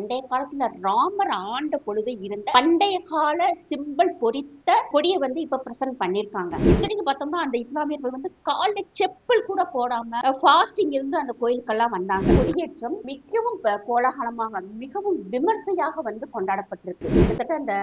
பண்டைய காலத்துல ராமர் ஆண்ட பொழுது இருந்த பண்டைய கால சிம்பிள் கொடியை வந்து இப்ப பிரசன்ட் பண்ணிருக்காங்க. இத்தனைக்கு பார்த்தோம்னா அந்த இஸ்லாமியர்கள் வந்து கால்ல செப்பல் கூட போடாம ஃபாஸ்டிங் இருந்து அந்த கோயிலுக்கெல்லாம் வந்தாங்க. கொடியேற்றம் மிகவும் கோலாகலமாக மிகவும் விமர்சையாக வந்து கொண்டாடப்பட்டிருக்கு. கிட்டத்தட்ட அந்த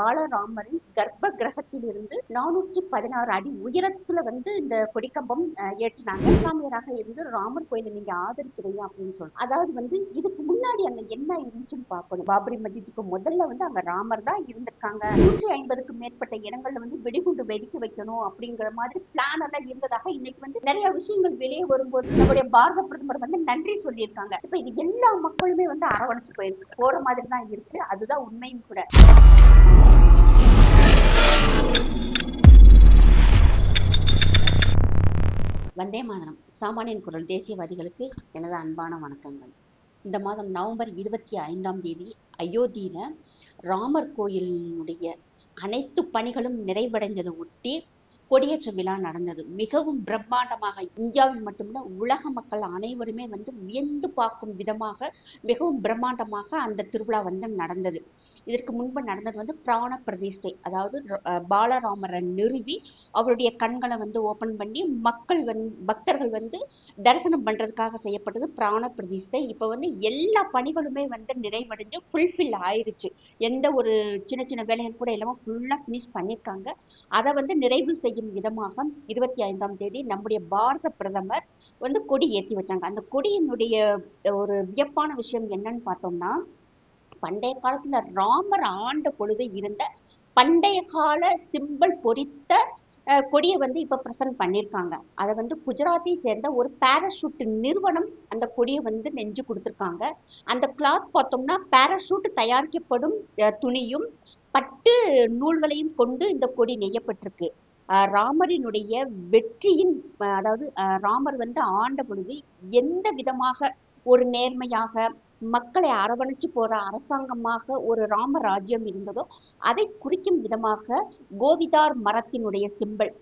பாலராமரின் கர்ப்ப கிரகத்தில் இருந்து நானூற்றி பதினாறு அடி உயரத்துல வந்து இந்த கொடிக்கம்பம் ஏற்றினாங்க. இஸ்லாமியராக இருந்து ராமர் கோயிலை நீங்க ஆதரிக்கிறீங்க அப்படின்னு சொல்லி அதாவது வந்து இதுக்கு முன்னாடி அங்க என்ன இருந்துச்சுன்னு பார்க்கணும். பாபரி மஜித்துக்கு முதல்ல வந்து அங்க ராமர் தான் இருந்திருக்காங்க. நூற்றி ஐம்பதுக்கு மேற்பட்ட இடங்கள்ல வந்து வெடிகுண்டு வெடிக்க வைக்கணும் அப்படிங்கிற மாதிரி பிளான் எல்லாம் இருந்ததாக இன்னைக்கு வந்து நிறைய விஷயங்கள் வெளியே வரும்போது நம்முடைய பாரத பிரதமர் வந்து நன்றி சொல்லியிருக்காங்க. இப்ப இது எல்லா மக்களுமே வந்து அரவணைச்சு போயிருக்கு. போற மாதிரி தான் இருக்கு. அதுதான் உண்மையும் கூட. வந்தே மாதரம். சாமானியன் குரல் தேசியவாதிகளுக்கு எனது அன்பான வணக்கங்கள். இந்த மாதம் நவம்பர் இருபத்தி ஐந்தாம் தேதி அயோத்தியில் ராமர் கோயிலினுடைய அனைத்து பணிகளும் நிறைவடைந்ததை ஒட்டி கொடியேற்ற விழா நடந்தது. மிகவும் பிரம்மாண்டமாக இந்தியாவில் மட்டுமல்ல உலக மக்கள் அனைவருமே வந்து வியந்து பார்க்கும் விதமாக மிகவும் பிரம்மாண்டமாக அந்த திருவிழா வந்து நடந்தது. இதற்கு முன்பு நடந்தது வந்து பிராண பிரதிஷ்டை. அதாவது பாலராமரை நிறுவி அவருடைய கண்களை வந்து ஓபன் பண்ணி மக்கள் வந்து பக்தர்கள் வந்து தரிசனம் பண்றதுக்காக செய்யப்பட்டது பிராண பிரதிஷ்டை. இப்போ வந்து எல்லா பணிகளுமே வந்து நிறைவடைஞ்சு ஃபுல்ஃபில் ஆயிருச்சு. எந்த ஒரு சின்ன சின்ன வேலைகள் கூட இல்லாமல் ஃபுல்லாக ஃபினிஷ் பண்ணியிருக்காங்க. அதை வந்து நிறைவு செய்யும் விதமாக இருபத்தி ஐந்தாம் தேதி நம்முடைய பாரத பிரதமர் வந்து கொடி ஏற்றி வச்சாங்க. அந்த கொடியினுடைய ஒரு வியப்பான விஷயம் என்னன்னு பார்த்தோம்னா பண்டைய காலத்துல ராமர் ஆண்ட பொழுது இருந்த பண்டைய கால சிம்பிள் பொறித்த கொடியை வந்து இப்ப பிரசன்ட் பண்ணியிருக்காங்க அதை வந்து குஜராத்தை சேர்ந்த ஒரு பேராஷூட் நிறுவனம் அந்த கொடியை வந்து நெஞ்சு கொடுத்துருக்காங்க. அந்த கிளாத் பார்த்தோம்னா பேராஷூட் தயாரிக்கப்படும் துணியும் பட்டு நூல்களையும் கொண்டு இந்த கொடி நெய்யப்பட்டிருக்கு. ராமரினுடைய வெற்றியின் அதாவது ராமர் வந்து ஆண்ட பொழுது எந்த விதமாக ஒரு நேர்மையாக மக்களை அரவணைச்சு போற அரசாங்கமாக ஒரு ராம ராஜ்யம் இருந்ததோ அதை குறிக்கும் விதமாக கோவிதார் மரத்தினுடைய சிம்பல்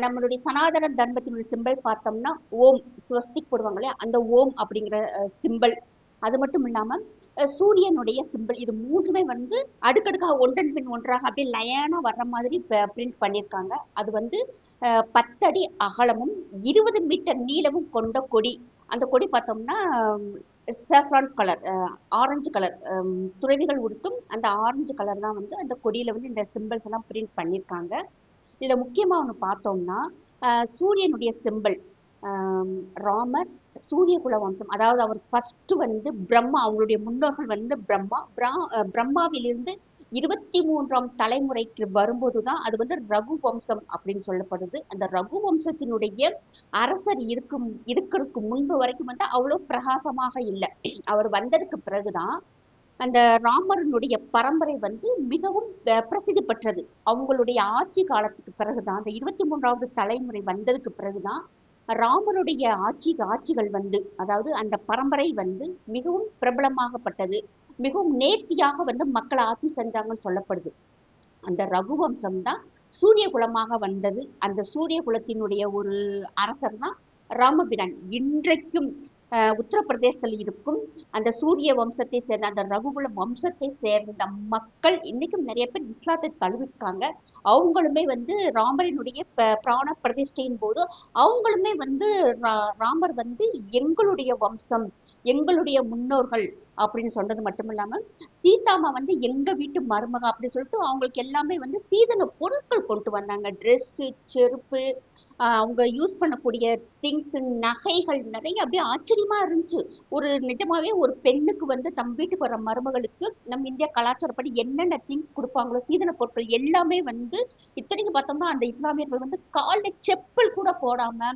நம்மளுடைய சனாதன தர்மத்தினுடைய சிம்பல் பார்த்தோம்னா ஓம் ஸ்வஸ்திக் போடுவாங்க இல்லையா? அந்த ஓம் அப்படிங்கிற சிம்பல் அது மட்டும் இல்லாம சூரியனுடைய சிம்பல் இது மூன்றுமே வந்து அடுக்கடுக்காக ஒன்றன் பின் ஒன்றாக அப்படியே லயனா வர்ற மாதிரி பிரிண்ட் பண்ணியிருக்காங்க. அது வந்து பத்தடி அகலமும் இருபது மீட்டர் நீளமும் கொண்ட கொடி. அந்த கொடி பார்த்தோம்னா சேஃப்ரான் கலர் ஆரஞ்சு கலர் துறவிகள் உடுத்தும் அந்த ஆரஞ்சு கலர் தான் வந்து அந்த கொடியில் வந்து இந்த சிம்பிள்ஸ் எல்லாம் பிரிண்ட் பண்ணியிருக்காங்க. இதில் முக்கியமாக ஒன்று பார்த்தோம்னா சூரியனுடைய சிம்பிள் ராமர் சூரிய குல வம்சம் அதாவது அவர் ஃபர்ஸ்ட் வந்து பிரம்மா அவங்களுடைய முன்னோர்கள் வந்து பிரம்மா. பிரா- பிரம்மாவிலிருந்து இருபத்தி மூன்றாம் தலைமுறைக்கு வரும்போதுதான் அது வந்து ரகு வம்சம் அப்படின்னு சொல்லப்படுது. அந்த ரகு வம்சத்தினுடைய அரசர் இருக்கும் இருக்கிறதுக்கு முன்பு வரைக்கும் வந்து அவ்வளவு பிரகாசமாக இல்லை. அவர் வந்ததுக்கு பிறகுதான் அந்த ராமரனுடைய பரம்பரை வந்து மிகவும் பிரசித்தி பெற்றது. அவங்களுடைய ஆட்சி காலத்துக்கு பிறகுதான் அந்த இருபத்தி மூன்றாவது தலைமுறை வந்ததுக்கு பிறகுதான் ராமனுடைய ஆட்சி ஆட்சிகள் வந்து அதாவது அந்த பரம்பரை வந்து மிகவும் பிரபலமாகப்பட்டது. மிகவும் நேர்த்தியாக வந்து மக்கள் ஆட்சி செஞ்சாங்கன்னு சொல்லப்படுது. அந்த ரகுவம்சம் தான் சூரிய குலமாக வந்தது. அந்த சூரிய குலத்தினுடைய ஒரு அரசர் தான் ராமபிரான். இன்றைக்கும் உத்தரப்பிரதேசத்தில் இருக்கும் அந்த சூரிய வம்சத்தை சேர்ந்த அந்த ரகுகுல வம்சத்தை சேர்ந்த மக்கள் இன்னைக்கும் நிறைய பேர் இஸ்லாத்தை தழுவிருக்காங்க. அவங்களுமே வந்து ராமரினுடைய ப- பிராண பிரதிஷ்டையின் போது அவங்களுமே வந்து ரா- ராமர் வந்து எங்களுடைய வம்சம் எங்களுடைய முன்னோர்கள் அப்படின்னு சொன்னது மட்டும் இல்லாமல் சீதாமா வந்து எங்க வீட்டு மருமக அப்படின்னு சொல்லிட்டு அவங்களுக்கு எல்லாமே வந்து சீதன பொருட்கள் கொண்டு வந்தாங்க. ட்ரெஸ்ஸு செருப்பு அவங்க யூஸ் பண்ணக்கூடிய திங்ஸ் நகைகள் நிறைய அப்படியே ஆச்சரியமா இருந்துச்சு. ஒரு நிஜமாவே ஒரு பெண்ணுக்கு வந்து தம் வீட்டுக்கு வர மருமகளுக்கு நம்ம இந்திய கலாச்சாரப்படி என்னென்ன திங்ஸ் கொடுப்பாங்களோ சீதன பொருட்கள் எல்லாமே வந்து இத்தனைக்கு பார்த்தோம்னா அந்த இஸ்லாமியர்கள் வந்து காலில் செப்பல் கூட போடாம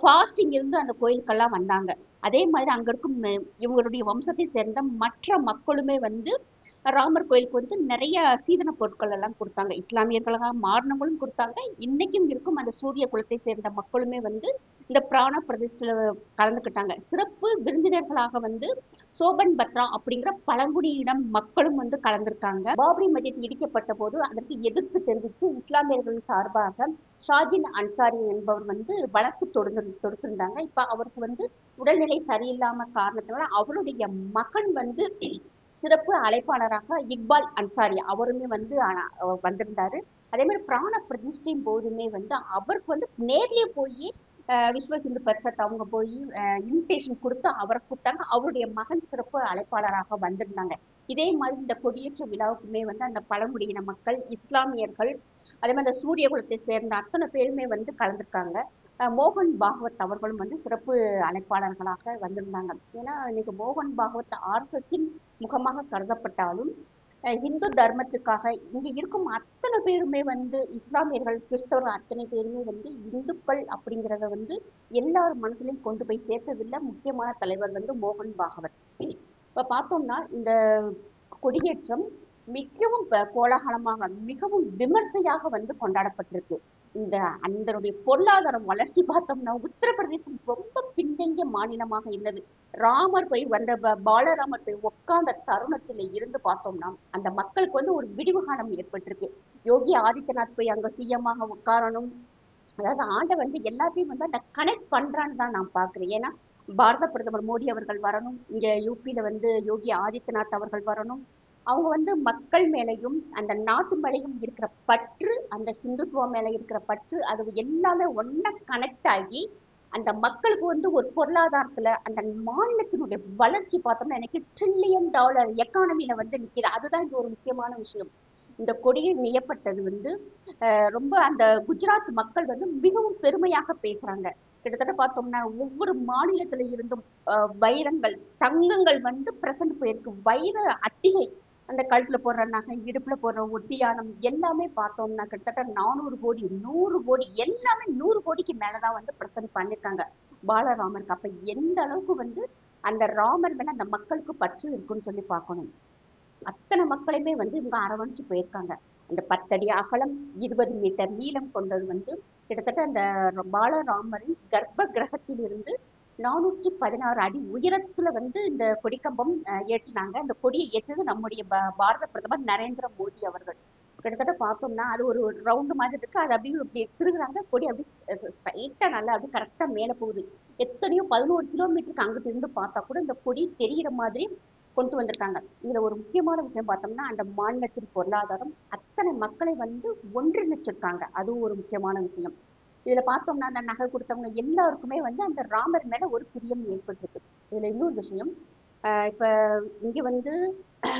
ஃபாஸ்டிங் இருந்து அந்த கோயிலுக்கெல்லாம் வந்தாங்க. அதே மாதிரி அங்க இருக்கும் இவங்களுடைய வம்சத்தை சேர்ந்த மற்ற மக்களுமே வந்து ராமர் கோயிலுக்கு வந்து நிறைய சீதன பொருட்கள் எல்லாம் கொடுத்தாங்க. இஸ்லாமியர்களாக மாறினவங்களும் கொடுத்தாங்க. இன்னைக்கும் இருக்கும் அந்த சூரிய குலத்தை சேர்ந்த மக்களுமே வந்து இந்த பிராண பிரதிஷ்டில கலந்துக்கிட்டாங்க. சிறப்பு விருந்தினர்களாக வந்து சோபன் பத்ரா அப்படிங்கிற பழங்குடியிடம் மக்களும் வந்து கலந்திருக்காங்க. பாபரி மஜித் இடிக்கப்பட்ட போது அதற்கு எதிர்ப்பு தெரிவித்து இஸ்லாமியர்கள் சார்பாக ஷாஜின் அன்சாரி என்பவர் வந்து வழக்கு தொடுத்து தொடுத்திருந்தாங்க. இப்ப அவருக்கு வந்து உடல்நிலை சரியில்லாம காரணத்தினால அவருடைய மகன் வந்து சிறப்பு அழைப்பாளராக இக்பால் அன்சாரி அவருமே வந்து வந்திருந்தாரு. அதே மாதிரி பிராண பிரதிஷ்டையும் போதுமே வந்து அவருக்கு வந்து நேர்லயே போய் விஸ்வ ஹிந்து பரிஷத் அவங்க போய் இன்விடேஷன் கொடுத்து அவரை கூப்பிட்டாங்க. அவருடைய மகன் சிறப்பு அழைப்பாளராக வந்திருந்தாங்க. இதே மாதிரி இந்த கொடியேற்ற விழாவுக்குமே வந்து அந்த பழங்குடியின மக்கள் இஸ்லாமியர்கள் அதே மாதிரி அந்த சூரிய குலத்தை சேர்ந்த அத்தனை பேருமே வந்து கலந்துருக்காங்க. மோகன் பாகவத் அவர்களும் வந்து சிறப்பு அழைப்பாளர்களாக வந்திருந்தாங்க. ஏன்னா இன்னைக்கு மோகன் பாகவத் ஆர்எஸ்எஸின் முகமாக கருதப்பட்டாலும் அஹ் இந்து தர்மத்துக்காக இங்க இருக்கும் அத்தனை பேருமே வந்து இஸ்லாமியர்கள் கிறிஸ்தவர்கள் அத்தனை பேருமே வந்து இந்துக்கள் அப்படிங்கிறத வந்து எல்லார் மனசுலையும் கொண்டு போய் சேர்த்ததில்ல. முக்கியமான தலைவர் வந்து மோகன் பாகவத். இப்ப பார்த்தோம்னா இந்த கொடியேற்றம் மிகவும் கோலாகலமாக மிகவும் விமர்சையாக வந்து கொண்டாடப்பட்டிருக்கு. இந்த அதனுடைய பொருளாதாரம் வளர்ச்சி பார்த்தோம்னா உத்தரப்பிரதேசம் ரொம்ப பின்தங்கிய மாநிலமாக இருந்தது. ராமர் போய் வந்த பாலராமர் போய் உட்கார்ந்த தருணத்துல இருந்து பார்த்தோம்னா அந்த மக்களுக்கு வந்து ஒரு விடிவு காலம் ஏற்பட்டிருக்கு. யோகி ஆதித்யநாத் போய் அங்க சிஎம்மாக உட்காரணும். அதாவது ஆண்டை வந்து எல்லாத்தையும் வந்து அந்த கனெக்ட் பண்றான்னு தான் நான் பாக்குறேன் ஏன்னா பாரத பிரதமர் மோடி அவர்கள் வரணும். இங்க யூபியில வந்து யோகி ஆதித்யநாத் அவர்கள் வரணும். அவங்க வந்து மக்கள் மேலையும் அந்த நாட்டு மேலையும் இருக்கிற பற்று அந்த ஹிந்துத்துவம் மேல இருக்கிற பற்று அது எல்லாமே ஒன்றா கனெக்ட் ஆகி அந்த மக்களுக்கு வந்து ஒரு பொருளாதாரத்துல அந்த மாநிலத்தினுடைய வளர்ச்சி பார்த்தோம்னா எனக்கு ட்ரில்லியன் டாலர் எக்கானமியில் வந்து நிக்குது. அதுதான் இது ஒரு முக்கியமான விஷயம். இந்த கொடியில் நெய்யப்பட்டது வந்து ரொம்ப அந்த குஜராத் மக்கள் வந்து மிகவும் பெருமையாக பேசுறாங்க. கிட்டத்தட்ட பார்த்தோம்னா ஒவ்வொரு மாநிலத்துல இருந்தும் வைரங்கள் தங்கங்கள் வந்து பிரசன்ட் போயிருக்கு. வைர அட்டிகை அந்த கழுத்துல போடுற நகை இடுப்புல போடுற ஒட்டியானம் எல்லாமே பார்த்தோம்னா கிட்டத்தட்ட நானூறு கோடி நூறு கோடி எல்லாமே நூறு கோடிக்கு மேலதான் வந்து பிரசன்ட் பண்ணிருக்காங்க பாலராமருக்கு. அப்ப எந்த அளவுக்கு வந்து அந்த ராமர் மேல அந்த மக்களுக்கு பற்று இருக்குன்னு சொல்லி பார்க்கணும். அத்தனை மக்களையுமே வந்து இவங்க அரவணைச்சு போயிருக்காங்க. அந்த பத்தடி அகலம் இருபது மீட்டர் நீளம் கொண்டது வந்து கிட்டத்தட்ட அந்த பாலராமரின் கர்ப்ப கிரகத்தில் இருந்து நானூற்றி பதினாறு அடி உயரத்துல வந்து இந்த கொடிக்கம்பம் ஏற்றினாங்க. அந்த கொடியை ஏற்றது நம்முடைய பாரத பிரதமர் நரேந்திர மோடி அவர்கள். கிட்டத்தட்ட பார்த்தோம்னா அது ஒரு ரவுண்டு மாதிரி இருக்கு. அது அப்படியே இப்படி திருகுறாங்க. கொடி அப்படி ஸ்ட்ரைட்டா நல்லா அப்படி கரெக்டா மேலே போகுது. எத்தனையோ பதினோரு கிலோமீட்டருக்கு அங்கிட்டு இருந்து பார்த்தா கூட இந்த கொடி தெரியிற மாதிரி கொண்டு வந்திருக்காங்க. இதுல ஒரு முக்கியமான விஷயம் பார்த்தோம்னா அந்த மாநிலத்தின் பொருளாதாரம் அத்தனை மக்களை வந்து ஒன்றிணைச்சிருக்காங்க. அதுவும் ஒரு முக்கியமான விஷயம். இதுல பார்த்தோம்னா அந்த நகை கொடுத்தவங்க எல்லாருக்குமே வந்து அந்த ராமர் மேல ஒரு பிரியம் ஏற்பட்டிருக்கு. இதுல இன்னொரு விஷயம் ஆஹ் இப்ப இங்க வந்து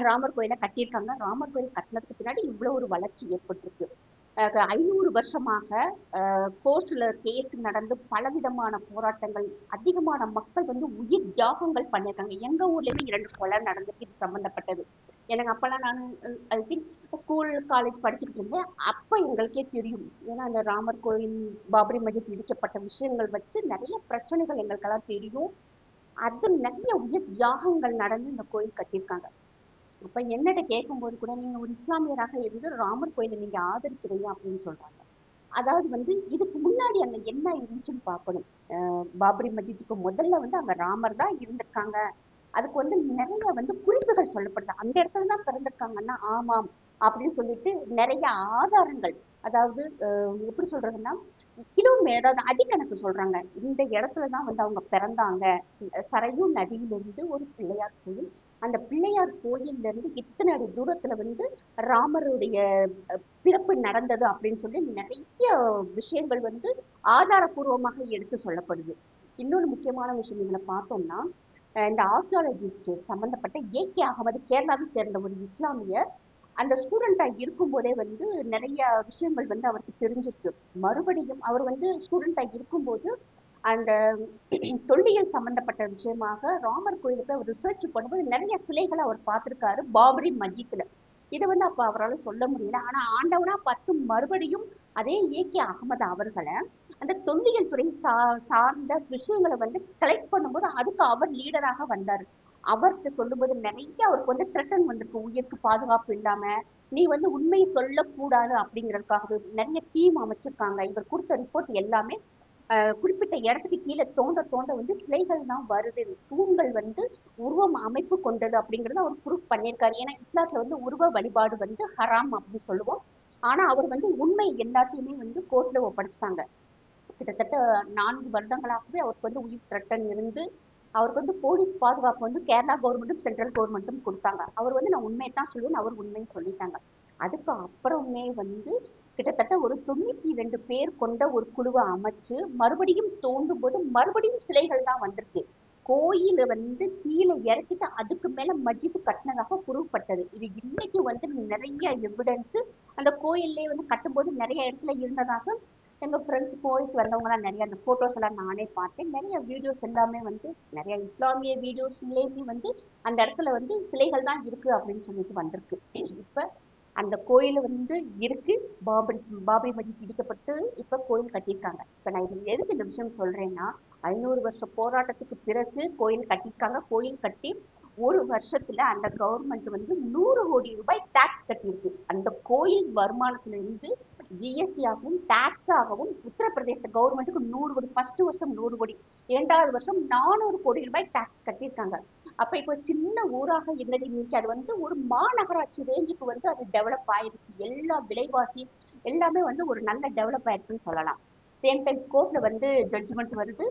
ராமர் கோயிலை கட்டியிருக்காங்க. ராமர் கோயில் கட்டினதுக்கு பின்னாடி இவ்வளவு ஒரு வளர்ச்சி ஏற்பட்டிருக்கு. ஐநூறு வருஷமாக கோர்ட்ல கேஸ் நடந்து பலவிதமான போராட்டங்கள் அதிகமான மக்கள் வந்து உயிர் தியாகங்கள் பண்ணியிருக்காங்க. எங்க ஊர்லேயுமே இரண்டு கொலை நடந்துட்டு இது சம்மந்தப்பட்டது எனக்கு அப்போல்லாம் நான் ஐ திங்க் ஸ்கூல் காலேஜ் படிச்சுக்கிட்டு இருந்தேன். அப்போ எங்களுக்கே தெரியும். ஏன்னா அந்த ராமர் கோயில் பாபரி மஜித் இடிக்கப்பட்ட விஷயங்கள் வச்சு நிறைய பிரச்சனைகள் எங்களுக்கெல்லாம் தெரியும். அது நிறைய உயிர் தியாகங்கள் நடந்து இந்த கோயில் கட்டியிருக்காங்க. அப்ப என்னட்ட கேட்கும்போது கூட நீங்க ஒரு இஸ்லாமியராக இருந்து ராமர் கோயிலை நீங்க ஆதரிக்கிறீங்க அப்படின்னு சொல்றாங்க. அதாவது வந்து இதுக்கு முன்னாடி அங்க என்ன இருந்துச்சுன்னு பார்க்கணும். பாபரி மஜித்துக்கு முதல்ல வந்து அங்க ராமர் தான் இருந்திருக்காங்க. அதுக்கு வந்து நிறைய வந்து குறிப்புகள் சொல்லப்படுது. அந்த இடத்துல தான் பிறந்திருக்காங்கன்னா ஆமாம் அப்படின்னு சொல்லிட்டு நிறைய ஆதாரங்கள். அதாவது அஹ் எப்படி சொல்றதுன்னா கிலோமே அதாவது அடிக்கணக்கு சொல்றாங்க. இந்த இடத்துல தான் வந்து அவங்க பிறந்தாங்க. சரையூ நதியிலிருந்து ஒரு பிள்ளையார் கோயில் அந்த பிள்ளையார் கோயில்ல இருந்து இத்தனை அடி தூரத்துல வந்து ராமருடைய பிறப்பு நடந்தது அப்படின்னு சொல்லி நிறைய விஷயங்கள் வந்து ஆதாரபூர்வமாக எடுத்து சொல்லப்படுது. இன்னொரு முக்கியமான விஷயம் இதுல பார்த்தோம்னா அஹ் இந்த ஆர்கியாலஜிஸ்ட் சம்பந்தப்பட்ட ஏ கே அகமது கேரளாவை சேர்ந்த ஒரு இஸ்லாமியர் அந்த ஸ்டூடெண்டா இருக்கும்போதே வந்து நிறைய விஷயங்கள் வந்து அவருக்கு தெரிஞ்சிருக்கு. மறுபடியும் அவர் வந்து ஸ்டூடெண்டா இருக்கும்போது அந்த தொல்லியல் சம்பந்தப்பட்ட விஷயமாக ராமர் கோயிலுக்கு அவர் ரிசர்ச் பண்ணும்போது நிறைய சிலைகளை அவர் பார்த்திருக்காரு பாபரி மஸ்ஜித்ல இதை வந்து அப்ப அவரால் சொல்ல முடியல. ஆனா ஆண்டவனா பார்த்து மறுபடியும் அதே ஏகே அகமது அவர்களை அந்த தொல்லியல் துறை சா சார்ந்த விஷயங்களை வந்து கலெக்ட் பண்ணும்போது அதுக்கு அவர் லீடராக வந்தாரு. அவர்கிட்ட சொல்லும்போது நிறைய அவருக்கு வந்து த்ரெட்டன் வந்திருக்கு. உயிருக்கு பாதுகாப்பு இல்லாம நீ வந்து உண்மையை சொல்லக்கூடாது அப்படிங்கிறதுக்காகவே நிறைய டீம் அமைச்சிருக்காங்க. இவர் கொடுத்த ரிப்போர்ட் எல்லாமே குறிப்பிட்ட இடத்துக்கு கீழே தோண்ட தோண்ட வந்து சிலைகள் தான் வருது. தூண்கள் வந்து உருவம் அமைப்பு கொண்டது அப்படிங்கிறத அவர் ப்ரூஃப் பண்ணியிருக்காரு. ஏன்னா இஸ்லாத்துல வந்து உருவ வழிபாடு வந்து ஹராம் அப்படின்னு சொல்லுவோம். ஆனா அவர் வந்து உண்மை எல்லாத்தையுமே வந்து கோர்ட்ல ஒப்படைச்சிட்டாங்க. கிட்டத்தட்ட நான்கு வருடங்களாகவே அவருக்கு வந்து உயிர் திரட்டன் இருந்து அவருக்கு வந்து போலீஸ் பாதுகாப்பு வந்து கேரளா கவர்மெண்ட்டும் சென்ட்ரல் கவர்மெண்ட்டும் கொடுத்தாங்க. அவர் வந்து நான் உண்மையை தான் சொல்லுவேன் அவர் உண்மையை சொல்லிட்டாங்க. அதுக்கு அப்புறமே வந்து கிட்டத்தட்ட ஒரு தொண்ணூத்தி ரெண்டு பேர் கொண்ட ஒரு குழுவை அமைச்சு மறுபடியும் தோண்டும் போது மறுபடியும் சிலைகள் தான் வந்திருக்கு. கோயில வந்து கீழே இறக்கிட்டு அதுக்கு மேல மஜித் கட்டினதாக புறப்பட்டது இது இன்னைக்கு வந்து நிறைய எவிடன்ஸ் அந்த கோயில்லே வந்து கட்டும்போது நிறைய இடத்துல இருந்ததாக எங்க ஃப்ரெண்ட்ஸ் கோயிலுக்கு வந்தவங்கலாம் நிறைய அந்த போட்டோஸ் எல்லாம் நானே பார்த்தேன். நிறைய வீடியோஸ் எல்லாமே வந்து நிறைய இஸ்லாமிய வீடியோஸ்லேயுமே வந்து அந்த இடத்துல வந்து சிலைகள் தான் இருக்கு அப்படின்னு சொல்லிட்டு வந்திருக்கு. இப்ப அந்த கோயில் வந்து இருக்கு. பாபரி பாபரி மஜித் இடிக்கப்பட்டு இப்ப கோயில் கட்டியிருக்காங்க. இப்ப நான் இது எதுக்கு இந்த விஷயம் சொல்றேன்னா ஐநூறு வருஷ போராட்டத்துக்கு பிறகு கோயில் கட்டியிருக்காங்க. கோயில் கட்டி ஒரு வருஷத்துல அந்த கவர்மெண்ட் வந்து நூறு கோடி ரூபாய் டாக்ஸ் கட்டியிருக்கு. அந்த கோயில் வருமானத்துல இருந்து ஜிஎஸ்டி ஆகவும் டாக்ஸ் ஆகவும் உத்தரப்பிரதேச கவர்மெண்ட்டுக்கு நூறு கோடி ஃபர்ஸ்ட் வருஷம் நூறு கோடி இரண்டாவது வருஷம் நானூறு கோடி ரூபாய் டாக்ஸ் கட்டியிருக்காங்க. அப்ப இப்போ சின்ன ஊராக இருந்தது இன்னைக்கு அது வந்து ஒரு மாநகராட்சி ரேஞ்சுக்கு வந்து அது டெவலப் ஆயிருச்சு. எல்லா விலைவாசி எல்லாமே வந்து ஒரு நல்ல டெவலப் ஆயிருக்குன்னு சொல்லலாம். சேம் டைம் கோர்ட்ல வந்து ஜட்ஜ்மெண்ட் வருது.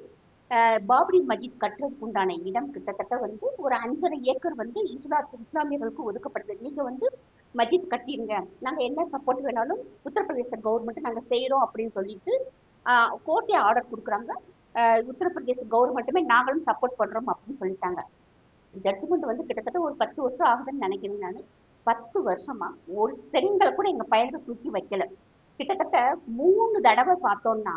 பாபரி மஜித் கட்டுறதுக்கு உண்டான இடம் கிட்டத்தட்ட வந்து ஒரு அஞ்சரை ஏக்கர் வந்து இஸ்லா இஸ்லாமியர்களுக்கு ஒதுக்கப்படுது. நீங்க வந்து மஜித் கட்டிடுங்க நாங்க என்ன சப்போர்ட் வேணாலும் உத்தரப்பிரதேச கவர்மெண்ட் நாங்க செய்யறோம் அப்படின்னு சொல்லிட்டு கோர்ட்டே ஆர்டர் கொடுக்குறாங்க. உத்தரப்பிரதேச கவர்மெண்ட்டுமே நாங்களும் சப்போர்ட் பண்றோம் அப்படின்னு சொல்லிட்டாங்க. ஜட்ஜ்மெண்ட் வந்து கிட்டத்தட்ட ஒரு பத்து வருஷம் ஆகுதுன்னு நினைக்கிறேன் நான். பத்து வருஷமா ஒரு செங்கலை கூட எங்க பையனுக்கு தூக்கி வைக்கல. கிட்டத்தட்ட மூணு தடவை பார்த்தோம்னா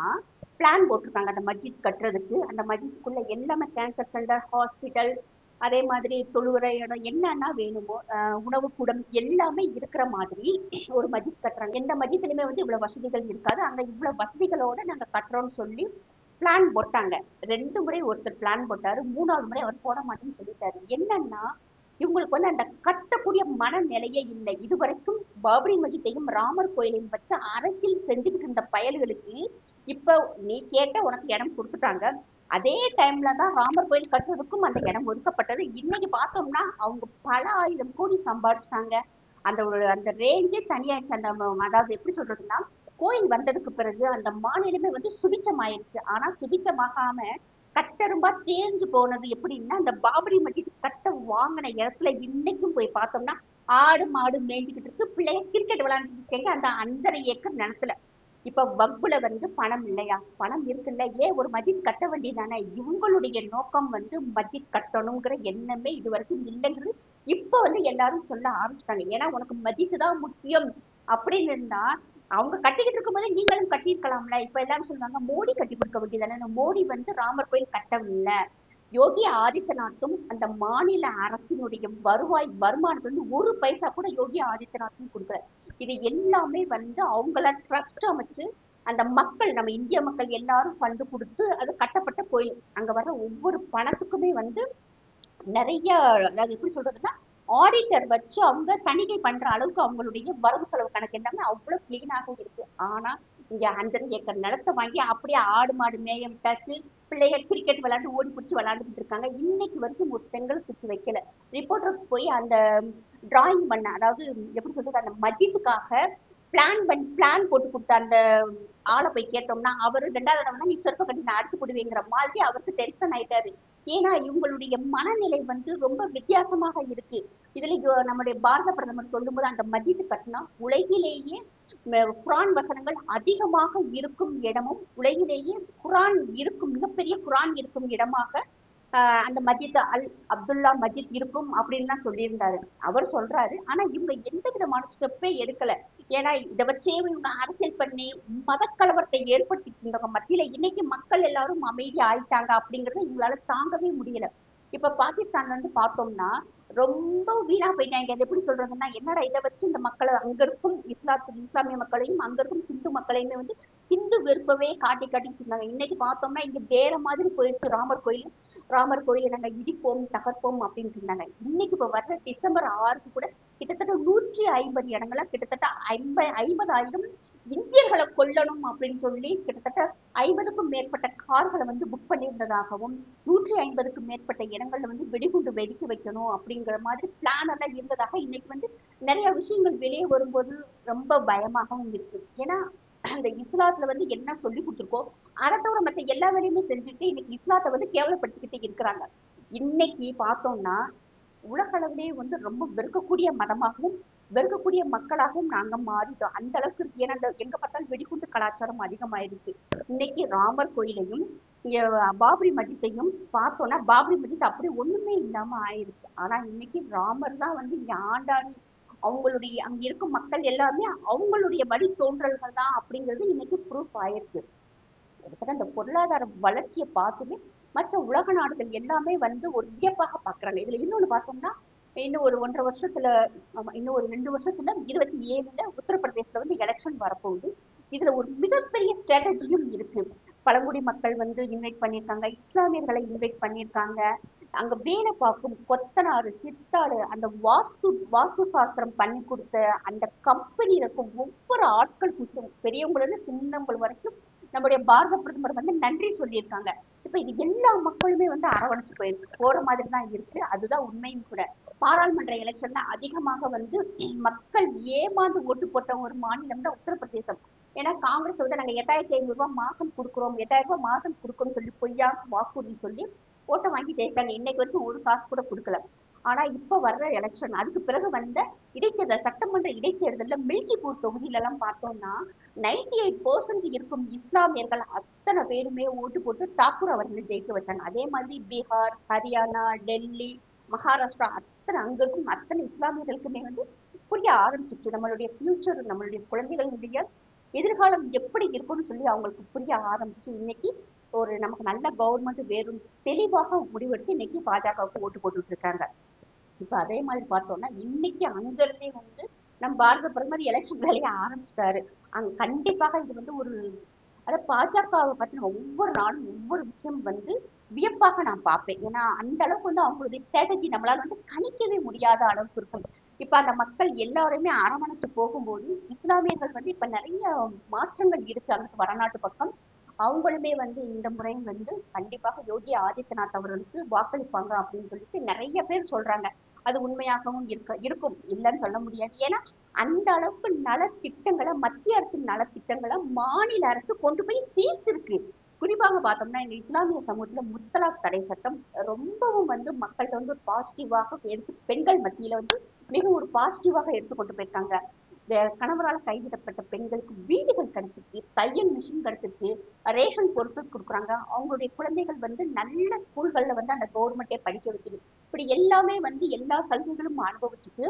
பிளான் போட்டிருக்காங்க அந்த மஸ்ஜித் கட்டுறதுக்கு. அந்த மஸ்ஜித்துக்குள்ள எல்லாமே கேன்சர் சென்டர் ஹாஸ்பிட்டல் அதே மாதிரி தொழுகிற இடம் என்னென்ன வேணுமோ உணவு கூடம் எல்லாமே இருக்கிற மாதிரி ஒரு மஜித் கட்டுறாங்க. எந்த மஜித்துலையுமே வந்து இவ்வளவு வசதிகள் இருக்காது. அங்க இவ்வளவு வசதிகளோட நாங்க கட்டுறோம்னு சொல்லி பிளான் போட்டாங்க. ரெண்டு முறை ஒருத்தர் பிளான் போட்டாரு. மூணாவது முறை அவர் போட மாட்டேன்னு சொல்லிட்டாரு. என்னன்னா இவங்களுக்கு வந்து அந்த கட்டக்கூடிய மனநிலையே இல்லை. இதுவரைக்கும் பாபரி மஜித்தையும் ராமர் கோயிலையும் வச்சு அரசியல் செஞ்சுக்கிட்டு இருந்த பயல்களுக்கு இப்ப நீ கேட்ட உனக்கு இடம் கொடுத்துட்டாங்க. அதே டைம்ல தான் ராமர் கோயில் கட்டுறதுக்கும் அந்த இடம் ஒதுக்கப்பட்டது. இன்னைக்கு பார்த்தோம்னா அவங்க பல ஆயிரம் கோடி சம்பாதிச்சிட்டாங்க அந்த ஒரு அந்த ரேஞ்சே தனியாயிடுச்சு. அந்த அதாவது எப்படி சொல்றதுன்னா கோயில் வந்ததுக்கு பிறகு அந்த மாநிலமே வந்து சுபிச்சமாயிருச்சு ஆனா சுபிச்சமாகாம கட்டரும்பா தேஞ்சு போனது எப்படின்னா அந்த பாபரி மஜித் கட்ட வாங்கின இடத்துல இன்னைக்கும் போய் பார்த்தோம்னா ஆடு மாடு மேய்ஞ்சிக்கிட்டு இருக்கு. பிள்ளைய கிரிக்கெட் விளையாண்டுட்டு இருக்காங்க அந்த அஞ்சரை ஏக்கர் நிலத்துல. இப்ப வக்புல வந்து பணம் இல்லையா? பணம் இருக்குல்ல. ஏன் ஒரு மஜித் கட்ட வேண்டியதானே? இவங்களுடைய நோக்கம் வந்து மஜித் கட்டணுங்கிற எண்ணமே இது வரைக்கும் இல்லைங்கிறது இப்ப வந்து எல்லாரும் சொல்ல ஆரம்பிச்சிட்டாங்க. ஏன்னா உனக்கு மஜித் தான் முக்கியம் அப்படின்னு இருந்தா அவங்க கட்டிக்கிட்டு இருக்கும்போது நீங்களும் கட்டியிருக்கலாம்ல. இப்ப எல்லாரும் சொல்றாங்க மோடி கட்டி கொடுக்க வேண்டியதானே? மோடி வந்து ராமர் கோயில் கட்டவில்லை. யோகி ஆதித்யநாத்தும் அந்த மாநில அரசினுடைய வருவாய் வருமானத்துல இருந்து ஒரு பைசா கூட யோகி ஆதித்யநாத்தும் கொடுக்கல. இது எல்லாமே வந்து அவங்கள ட்ரஸ்ட் அமைச்சு அந்த மக்கள் நம்ம இந்திய மக்கள் எல்லாரும் ஃபண்டு கொடுத்து அது கட்டப்பட்ட கோயில். அங்க வர ஒவ்வொரு பணத்துக்குமே வந்து நிறைய அதாவது எப்படி சொல்றதுன்னா ஆடிட்டர் வச்சு அவங்க தணிக்கை பண்ற அளவுக்கு அவங்களுடைய வரவு செலவு கணக்கு எல்லாமே அவ்வளவு கிளீனாக இருக்கு. ஆனா இங்க அஞ்சரை ஏக்கர் நிலத்தை வாங்கி அப்படியே ஆடு மாடு மேய விட்டாச்சு பிள்ளைங்க கிரிக்கெட் விளையாண்டு ஓடி பிடிச்சி விளையாண்டுட்டு இருக்காங்க. இன்னைக்கு வரைக்கும் ஒரு செங்கல் தூக்கி வைக்கல. ரிப்போர்ட்டர்ஸ் போய் அந்த டிராயிங் பண்ண அதாவது எப்படி சொல்றது அந்த மஜித்துக்காக பிளான் பண்ணி பிளான் போட்டு கொடுத்த அந்த ஆளை போய் கேட்டோம்னா அவரு ரெண்டாவது நீ சொற்ப கட்டி நான் அடிச்சு போடுவேங்கிற மாதிரி அவருக்கு டென்ஷன் ஆயிட்டாரு. ஏன்னா இவங்களுடைய மனநிலை வந்து ரொம்ப வித்தியாசமாக இருக்கு. இதுல நம்முடைய பாரத பிரதமர் சொல்லும்போது அந்த மஜித் கட்டினா உலகிலேயே குரான் வசனங்கள் அதிகமாக இருக்கும் இடமும் உலகிலேயே குரான் இருக்கும் மிகப்பெரிய குரான் இருக்கும் இடமாக ஆஹ் அந்த மஜித் அல் அப்துல்லா மஜித் இருக்கும் அப்படின்னு தான் சொல்லியிருந்தாரு. அவர் சொல்றாரு. ஆனா இவங்க எந்த விதமான ஸ்டெப்பே எடுக்கல. ஏன்னா இதை வச்சே இவங்க அரசியல் பண்ணி மதக்கலவரத்தை ஏற்படுத்திட்டு இருந்தவங்க மத்தியில இன்னைக்கு மக்கள் எல்லாரும் அமைதி ஆயிட்டாங்க அப்படிங்கறத இவங்களால தாங்கவே முடியல. இப்ப பாகிஸ்தான்ல இருந்து பார்த்தோம்னா ரொம்ப வீணா போயிட்டாங்க. அது எப்படி சொல்றதுன்னா என்னடா இதை வச்சு இந்த மக்களை அங்க இருக்கும் இஸ்லாத்து இஸ்லாமிய மக்களையும் அங்க இருக்கும் ஹிந்து மக்களையுமே வந்து ஹிந்து வெறுப்பவே காட்டி காட்டிட்டு இருந்தாங்க. இன்னைக்கு பார்த்தோம்னா இங்க வேற மாதிரி போயிடுச்சு ராமர் கோயில் ராமர் கோயிலை நாங்க இடிப்போம் தகர்ப்போம் அப்படின்னு இருந்தாங்க. இன்னைக்கு இப்ப வர்ற டிசம்பர் ஆறுக்கு கூட கிட்டத்தட்ட நூற்றி ஐம்பது இடங்களை கிட்டத்தட்ட ஐம்பது ஐம்பதாயிரம் இந்தியர்களை கொல்லணும் அப்படின்னு சொல்லி கிட்டத்தட்ட ஐம்பதுக்கும் மேற்பட்ட கார்களை வந்து புக் பண்ணியிருந்ததாகவும் நூற்றி ஐம்பதுக்கும் மேற்பட்ட இடங்கள்ல வந்து வெடிகுண்டு வெடிக்க வைக்கணும் அப்படிங்கிற மாதிரி பிளான் எல்லாம் இருந்ததாக இன்னைக்கு வந்து நிறைய விஷயங்கள் வெளியே வரும்போது ரொம்ப பயமாகவும் இருக்கு. ஏன்னா அந்த இஸ்லாத்துல வந்து என்ன சொல்லி கொடுத்துருக்கோ அதை தவிர மத்த எல்லா வேலையுமே செஞ்சுட்டு இன்னைக்கு இஸ்லாத்தை வந்து கேவலப்படுத்திக்கிட்டு இருக்கிறாங்க. இன்னைக்கு பார்த்தோம்னா உலக அளவிலேயே வந்து ரொம்ப வெறுக்கக்கூடிய மதமாகவும் வெறுக்கக்கூடிய மக்களாகவும் நாங்க மாறிட்டோம். அந்த அளவுக்கு இருக்கு ஏன்னா எங்க பார்த்தாலும் வெடிகுண்டு கலாச்சாரம் அதிகமாயிருச்சு. இன்னைக்கு ராமர் கோயிலையும் பாபரி மஜித்தையும் பார்த்தோம்னா பாபரி மஜித் அப்படி ஒண்ணுமே இல்லாம ஆயிருச்சு. ஆனா இன்னைக்கு ராமர் தான் வந்து இங்க அவங்களுடைய அங்க இருக்கும் மக்கள் எல்லாமே அவங்களுடைய வழி தோன்றல்கள் தான் அப்படிங்கிறது இன்னைக்கு ப்ரூஃப் ஆயிருக்கு. அதுக்காக இந்த பொருளாதார வளர்ச்சியை பார்த்துமே மற்ற உலக நாடுகள் எல்லாமே வந்து ஒரு வியப்பாக பாக்குறாங்க இதுல இன்னொன்னு பார்த்தோம்னா இன்னும் ஒரு ஒன்றரை வருஷத்துல இன்னும் ஒரு ரெண்டு வருஷத்துல இருபத்தி ஏழுல உத்தரப்பிரதேசத்துல வந்து எலெக்ஷன் வரப்போகுது. இதுல ஒரு மிகப்பெரிய ஸ்ட்ராட்டஜியும் இருக்கு. பழங்குடி மக்கள் வந்து இன்வைட் பண்ணியிருக்காங்க இஸ்லாமியர்களை இன்வைட் பண்ணியிருக்காங்க. அங்க வேலை பார்க்கும் கொத்தனாறு சித்தாறு அந்த வாஸ்து வாஸ்து சாஸ்திரம் பண்ணி கொடுத்த அந்த கம்பெனியில இருக்கும் ஒவ்வொரு ஆட்களுக்கும் பெரியவங்கள இருந்து வரைக்கும் நம்முடைய பாரத பிரதமர் வந்து நன்றி சொல்லியிருக்காங்க. இப்ப இது எல்லா மக்களுமே வந்து அரவணைச்சு போயிருக்கு. போற மாதிரி தான் இருக்கு. அதுதான் உண்மையும் கூட. பாராளுமன்ற எலெக்ஷன்ல அதிகமாக வந்து மக்கள் ஏமாந்து ஓட்டு போட்ட ஒரு மாநிலம் தான் உத்தரப்பிரதேசம். ஏன்னா காங்கிரஸ் வந்து நாங்க எட்டாயிரத்தி ஐநூறு ரூபாய் மாசம் கொடுக்குறோம். எட்டாயிரம் ரூபாய் மாசம் கொடுக்குறோம்னு சொல்லி பொய்யா வாக்குறுதி சொல்லி ஓட்டை வாங்கி ஜெயிச்சிட்டாங்க. இன்னைக்கு வரைக்கும் ஒரு காசு கூட கொடுக்கல. ஆனா இப்ப வர்ற எலெக்ஷன் அதுக்கு பிறகு வந்த இடைத்தேர்தல் சட்டமன்ற இடைத்தேர்தல்ல மில்கிப்பூர் தொகுதியில எல்லாம் பார்த்தோம்னா நைன்டி எயிட் பர்சன்ட் இருக்கும் இஸ்லாமியர்கள் அத்தனை பேருமே ஓட்டு போட்டு தாக்கூர் அவர்களை ஜெயிக்க வச்சாங்க. அதே மாதிரி பீகார் ஹரியானா டெல்லி மகாராஷ்டிரா அத்தனை அங்க இருக்கும் அத்தனை இஸ்லாமியர்களுக்குமே வந்து புரிய ஆரம்பிச்சிச்சு நம்மளுடைய ஃபியூச்சர் நம்மளுடைய குழந்தைகளுடைய எதிர்காலம் எப்படி இருக்கும்னு சொல்லி அவங்களுக்கு புரிய ஆரம்பிச்சு இன்னைக்கு ஒரு நமக்கு நல்ல கவர்மெண்ட் வேறும் தெளிவாக முடிவெடுத்து இன்னைக்கு பாஜகவுக்கு ஓட்டு போட்டுட்டு இருக்காங்க. இப்ப அதே மாதிரி பார்த்தோம்னா இன்னைக்கு அங்க இருந்தே வந்து நம்ம பாரத பிரதமர் எலெக்ஷன் வேலையை ஆரம்பிச்சிட்டாரு. அங்க கண்டிப்பாக இது வந்து ஒரு அதாவது பாஜகவை பத்தின ஒவ்வொரு நாளும் ஒவ்வொரு விஷயம் வந்து வியப்பாக நான் பார்ப்பேன். ஏன்னா அந்த அளவுக்கு வந்து அவங்களுடைய ஸ்ட்ராட்டஜி நம்மளால வந்து கணிக்கவே முடியாத அளவுக்கு இருக்கும். இப்ப அந்த மக்கள் எல்லாருமே அரவணைச்சு போகும்போது இஸ்லாமியர்கள் வந்து இப்ப நிறைய மாற்றங்கள் இருக்கு. அங்கிட்டு வடநாட்டு பக்கம் அவங்களுமே வந்து இந்த முறை வந்து கண்டிப்பாக யோகி ஆதித்யநாத் அவர்களுக்கு வாக்களிப்பாங்க அப்படின்னு சொல்லிட்டு நிறைய பேர் சொல்றாங்க. அது உண்மையாகவும் இருக்க இருக்கும். இல்லைன்னு சொல்ல முடியாது. ஏன்னா அந்த அளவுக்கு நலத்திட்டங்களை மத்திய அரசின் நலத்திட்டங்களை மாநில அரசு கொண்டு போய் சேர்த்திருக்கு. குறிப்பாக பார்த்தோம்னா எங்க இஸ்லாமிய சமூகத்துல முத்தலாக் தடை சட்டம் ரொம்பவும் வந்து மக்கள்கிட்ட வந்து பாசிட்டிவாக எடுத்து பெண்கள் மத்தியில வந்து மிக ஒரு பாசிட்டிவாக எடுத்து கொண்டு போயிருக்காங்க. கணவரால் கைவிடப்பட்ட பெண்களுக்கு வீடுகள் கிடைச்சிருக்கு தையல் மிஷின் கிடைச்சிருக்கு ரேஷன் பொருட்கள் கொடுக்குறாங்க. அவங்களுடைய குழந்தைகள் வந்து நல்ல ஸ்கூல்கள்ல வந்து அந்த கவர்மெண்ட்டே படிக்க வைக்குது. இப்படி எல்லாமே வந்து எல்லா சலுகைகளும் அனுபவிச்சுட்டு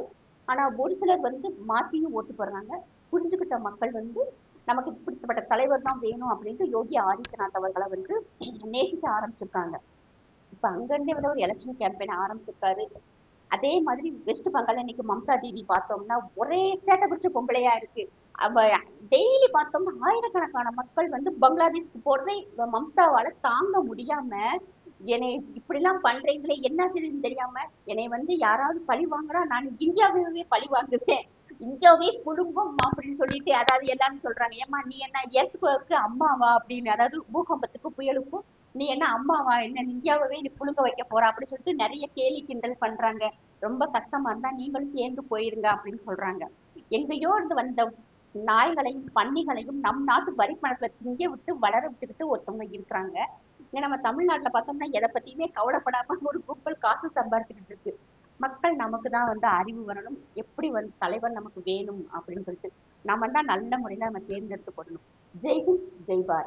ஆனா ஒரு சிலர் வந்து மாத்தியும் ஓட்டு போடுறாங்க. புரிஞ்சுக்கிட்ட மக்கள் வந்து நமக்கு இப்படிப்பட்ட தலைவர் தான் வேணும் அப்படின்ட்டு யோகி ஆதித்யநாத் அவர்களை வந்து நேசிக்க ஆரம்பிச்சிருக்காங்க. இப்ப அங்கேருந்தே வந்து ஒரு எலெக்ஷன் கேம்பெயின் ஆரம்பிச்சிருக்காரு. அதே மாதிரி வெஸ்ட் பெங்கால் இன்னைக்கு மம்தா தீதி பார்த்தோம்னா ஒரே சேட்டை பிடிச்ச பொம்பளையா இருக்கு. அவ டெய்லி பார்த்தோம்னா ஆயிரக்கணக்கான மக்கள் வந்து பங்களாதேஷ்க்கு போறதை மம்தாவால தாங்க முடியாம என்னை இப்படிலாம் பண்றீங்களே என்ன செய்யுதுன்னு தெரியாம என்னை வந்து யாராவது பழி வாங்குறா நான் இந்தியாவிலுமே பழி வாங்குவேன். இந்தியாவே குடும்பம் அப்படின்னு சொல்லிட்டு அதாவது எல்லாரும் சொல்றாங்க ஏம்மா நீ என்ன ஏத்துக்கு அம்மாவா? அப்படின்னு. அதாவது பூகம்பத்துக்கும் புயலுக்கும் நீ என்ன அம்மாவா? என்ன இந்தியாவே நீ புழுங்க வைக்க போறா? அப்படின்னு சொல்லிட்டு நிறைய கேலி கிண்டல் பண்றாங்க. ரொம்ப கஷ்டமா இருந்தா நீங்களும் சேர்ந்து போயிருங்க அப்படின்னு சொல்றாங்க. எங்கேயோ இருந்து வந்த நாய்களையும் பன்னிகளையும் நம் நாட்டு வரி பணத்துல திங்க விட்டு வளர விட்டுக்கிட்டு ஒருத்தவங்க இருக்கிறாங்க. இங்க நம்ம தமிழ்நாட்டுல பார்த்தோம்னா எதை பத்தியுமே கவலைப்படாம ஒரு கும்பல் காசு சம்பாரிச்சுக்கிட்டு இருக்கு. மக்கள் நமக்கு தான் வந்து அறிவு வரணும். எப்படி வந்து தலைவர் நமக்கு வேணும் அப்படின்னு சொல்லிட்டு நம்ம தான் நல்ல முறையில நம்ம தேர்ந்தெடுத்து போடணும் ஜெய் ஹிந்த் ஜெய் பாரத்.